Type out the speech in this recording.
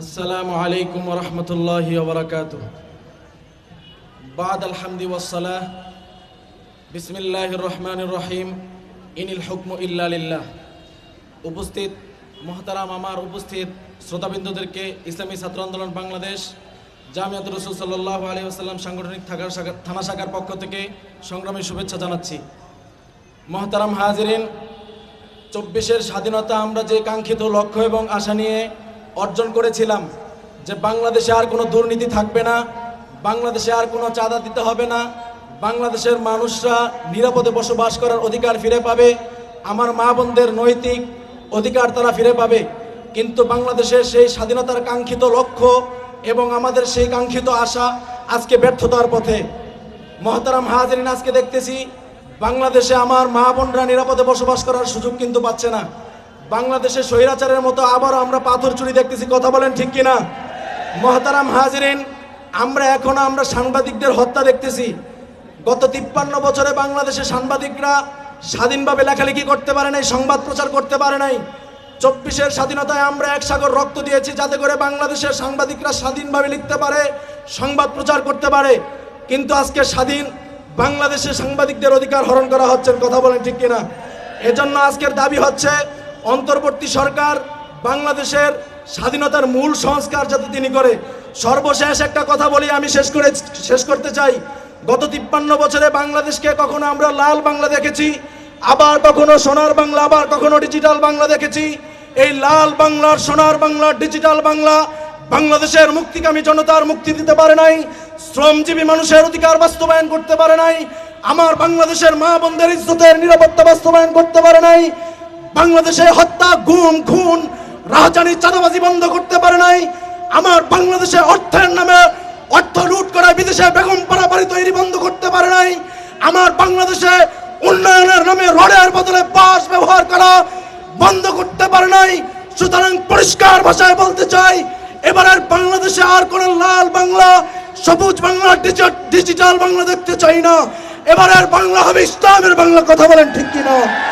আসসালামু আলাইকুম রহমতুল্লাহ বরকাত বাদ আলহামদি ওয়াসালাহ বিসমিল্লাহ রহমান রহিম। ইনিল হুকম ইল্লাহ উপস্থিত মহতারাম আমার উপস্থিত শ্রোতাবিন্দুদেরকে ইসলামী ছাত্র আন্দোলন বাংলাদেশ, জামিয়াত রসুল সাল্লাহ আলী আসসালাম সাংগঠনিক থাকার থানা শাখার পক্ষ থেকে সংগ্রামী শুভেচ্ছা জানাচ্ছি। মহতারাম হাজিরিন, চব্বিশের স্বাধীনতা আমরা যে কাঙ্ক্ষিত লক্ষ্য এবং আশা নিয়ে অর্জন করেছিলাম যে বাংলাদেশে আর কোনো দুর্নীতি থাকবে না, বাংলাদেশে আর কোনো চাঁদা দিতে হবে না, বাংলাদেশের মানুষরা নিরাপদে বসবাস করার অধিকার ফিরে পাবে, আমার মা বোনদের নৈতিক অধিকার তারা ফিরে পাবে। কিন্তু বাংলাদেশের সেই স্বাধীনতার কাঙ্ক্ষিত লক্ষ্য এবং আমাদের সেই কাঙ্ক্ষিত আশা আজকে ব্যর্থতার পথে। মহতারাম হাজরিন আজকে দেখতেছি, বাংলাদেশে আমার মা বোনরা নিরাপদে বসবাস করার সুযোগ কিন্তু পাচ্ছে না। বাংলাদেশে স্বৈরাচারের মতো আবারও আমরা পাথর চুরি দেখতেছি, কথা বলেন ঠিক কিনা? মহতারাম হাজরিন, আমরা এখনও আমরা সাংবাদিকদের হত্যা দেখতেছি। গত তিপ্পান্ন বছরে বাংলাদেশে সাংবাদিকরা স্বাধীনভাবে লেখালেখি করতে পারে নাই, সংবাদ প্রচার করতে পারে নাই। চব্বিশের স্বাধীনতায় আমরা এক সাগর রক্ত দিয়েছি, যাতে করে বাংলাদেশের সাংবাদিকরা স্বাধীনভাবে লিখতে পারে, সংবাদ প্রচার করতে পারে। কিন্তু আজকে স্বাধীন বাংলাদেশে সাংবাদিকদের অধিকার হরণ করা হচ্ছে, কথা বলেন ঠিক কিনা? এজন্য আজকের দাবি হচ্ছে অন্তর্বর্তী সরকার বাংলাদেশের স্বাধীনতার মূল সংস্কার যাতে তিনি করে। সর্বশেষ একটা কথা বলি, আমি শেষ করে, শেষ করতে চাই। গত তিপ্পান্ন বছরে বাংলাদেশকে কখনো আমরা লাল বাংলা দেখেছি, আবার কখনো সোনার বাংলা, আবার কখনো ডিজিটাল বাংলা দেখেছি। এই লাল বাংলার, সোনার বাংলা, ডিজিটাল বাংলা বাংলাদেশের মুক্তিকামী জনতার মুক্তি দিতে পারে নাই, শ্রমজীবী মানুষের অধিকার বাস্তবায়ন করতে পারে নাই, আমার বাংলাদেশের মা বোনদের ইজ্জতের নিরাপত্তা বাস্তবায়ন করতে পারে নাই বাংলাদেশে হত্যা, গুম, খুন রাজধানী চাঁদাবাজি বন্ধ করতে পারে নাই। আমার বাংলাদেশে অর্থের নামে অর্থ লুট করা বিদেশে বেগম পাড়াবাড়ি তৈরি বন্ধ করতে পারে নাই। আমার বাংলাদেশে উন্নয়নের নামে রডের বদলে বাস ব্যবহার করা বন্ধ করতে পারে নাই। সুতরাং পরিষ্কার ভাষায় বলতে চাই, এবারের বাংলাদেশে আর কোন লাল বাংলা, সবুজ বাংলা ডিজি- ডিজিটাল বাংলা দেখতে চাই না। এবারের বাংলা হবে ইসলামের বাংলা, কথা বলেন ঠিক কিনা?